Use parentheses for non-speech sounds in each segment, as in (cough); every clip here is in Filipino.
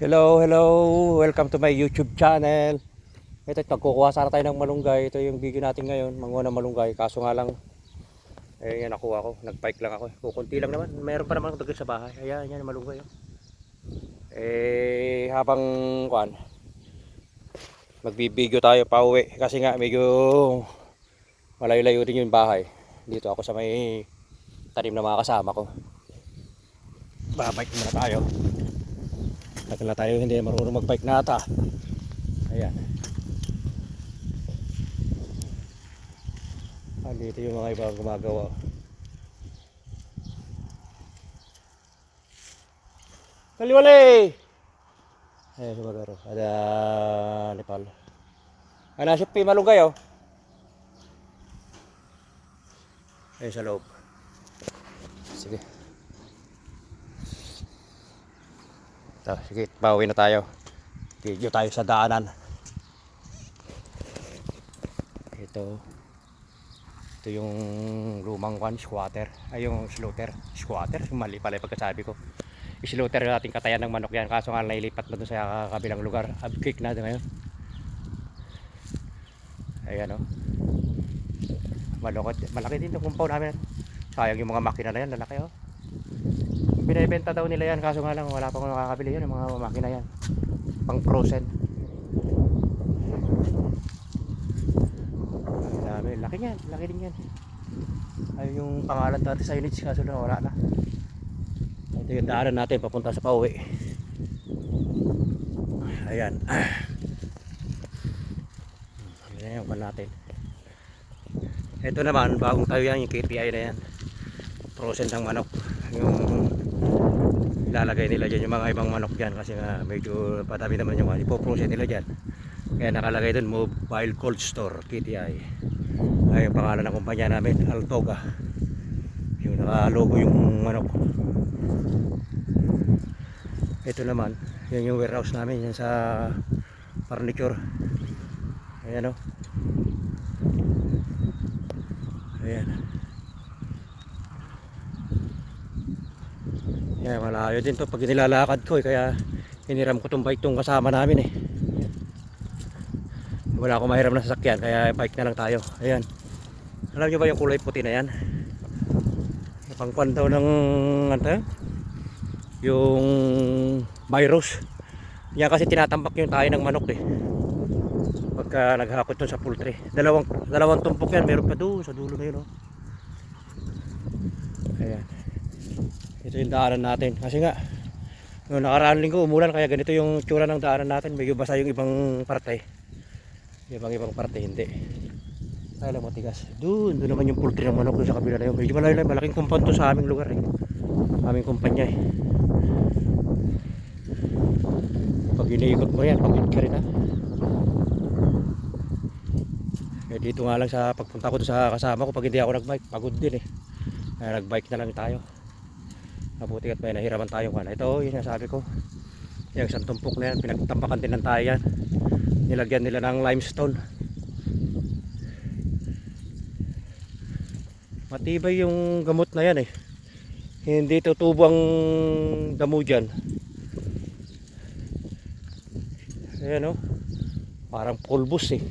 Hello, hello. Welcome to my YouTube channel. Ito, nagkukuha sana tayo ng malunggay. Ito yung video natin ngayon, manguha ng malunggay. Kaso nga lang, eh, yan nakuha ko. Nag-bike lang ako. Kukunti lang naman. Meron pa naman dagdag sa bahay. Ayan, yan, malunggay. Oh. Eh, habang, kuan, magbibideo tayo pa uwi. Kasi nga, medyo malayo-layo din yung bahay. Dito ako sa may tanim na mga kasama ko. Babike muna tayo. Tagal na tayo hindi marunong magbike na ata. Ayan. Andito yung mga ibang gumagawa. Kaliwalay! Ayan, sumagaro. Ada Nepal. Ano, siya pi malunggay oh. Ayun sa loob. Sige. Ito, sige, bawi na tayo. Video tayo sa daanan. Ito. Ito yung lumang one squatter. Ay, yung slaughter. Squatter? Mali pala yung pagkasabi ko. Slaughter natin katayan ng manok yan. Kaso nga nailipat na doon sa kabilang lugar. Abkick na doon ngayon. Ayan o. Oh. Malukot. Malaki din itong compound namin. Sayang yung mga makina na yan. Lalaki o. Oh. Binibenta daw nila yan kaso nga lang wala pang nakakabili yan yung mga makina yan. Pang frozen. Ang laki niyan, laki din yan. Ay yung pangalan dati sa units kaso lang wala na. Ito yung daanan natin papunta sa pauwi. Ayan. Ayan yung natin. Ito naman, bagong tayo yan, yung KPI na yan. Frozen ng manok. Yung ilalagay nila dyan yung mga ibang manok dyan kasi nga medyo patami naman yung ipoprocess nila dyan. Kaya nakalagay dun mobile cold store KTI ay yung pangalan ng kumpanya namin Altoga. Yung nakalogo yung manok. Ito naman yan yung warehouse namin yan sa furniture. Ayan o ayan Kaya malayo din to pag nilalakad ko eh, kaya hiniram ko tong bike tong kasama namin eh. Wala akong mahiram na sasakyan kaya bike na lang tayo. Ayan. Alam nyo ba yung kulay puti na yan? Pangkwan daw ng ano? Yung virus. Yan kasi tinatambak yung tayo ng manok eh. Pagka naghakot dun sa poultry. Dalawang, dalawang tumpok yan. Meron pa doon sa dulo na yun oh. Ayan ito yung daanan natin. Kasi nga noong nakaraan linggo umulan kaya ganito yung tsura ng daanan natin. Medyo basa yung ibang parte. Yung ibang ibang parte hindi. Ay lang matigas doon doon naman yung poultry ng manok sa kabila na yun. Medyo malayo lang malaking compound to sa aming lugar eh. Aming kumpanya eh. Pag iniikot mo yan pagod ka rin ha eh, dito nga lang sa pagpunta ko sa kasama ko pag hindi ako nagbike pagod din eh. Kaya nagbike na lang tayo mabuti at may nahiraman tayo kan ito yun yung sabi ko. Yung isang tumpok na yan pinagtampakan din ng tayo yan. Nilagyan nila ng limestone. Matibay yung gamot na yan eh. Hindi tutubo ang damo dyan. Ayan o parang pulbos eh.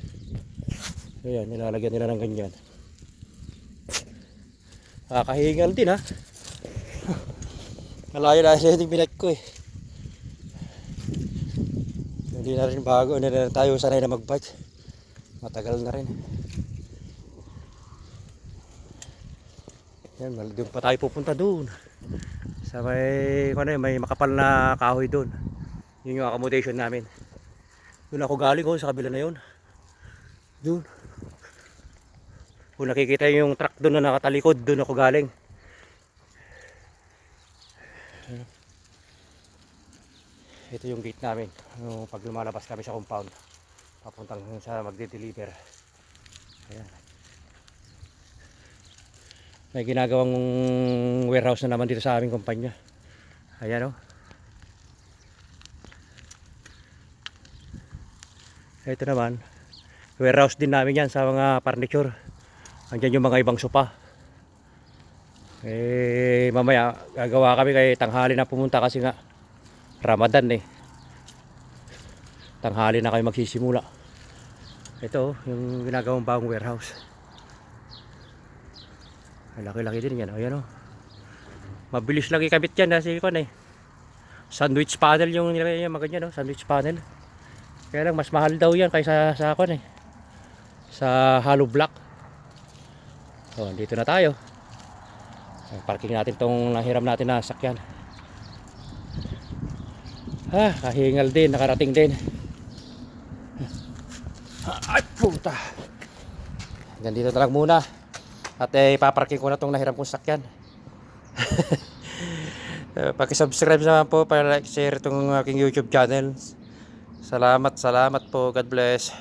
Ayan nilalagyan nila ng ganyan. Kakahingal din ha Malayo na siya yung binak ko eh. Hindi na rin bago. Hindi na rin tayo sanay na mag-bike. Matagal na rin. Yan, doon pa tayo pupunta doon. Sa may, ano may makapal na kahoy doon. Yun yung accommodation namin. Doon ako galing oh, sa kabila na yun. Doon. Kung nakikita yung truck doon na nakatalikod, doon ako galing. Ito yung gate namin. Yung pag lumalabas kami sa compound papuntang sa magde-deliver. Ayan. May ginagawang warehouse na naman dito sa aming kumpanya. Ayan o ito naman. Warehouse din namin yan sa mga furniture. Andyan yung mga ibang sopa. Eh mamaya gagawa kami kay tanghali na pumunta kasi nga Ramadan eh. tanghali na kayo magsisimula. Ito, oh, yung ginagawang bagong warehouse. Laki-laki din yan. Ayan oh. Mabilis lang ikabit yan kasi kon eh. Sandwich panel yung nilagay niya, mga ganyan oh, sandwich panel. Kaya lang mas mahal daw yan kaysa sa kon eh. Sa hollow block. Oh, dito na tayo. Ay, Parking natin tong nahiram natin na sakyan. Ah, kahingal din, nakarating din. Ay, puta. Hanggang dito na lang muna. At eh, paparking ko na tong nahiram kong sakyan. (laughs) Eh, Pakisubscribe naman po para like, share itong aking YouTube channel. Salamat, salamat po. God bless.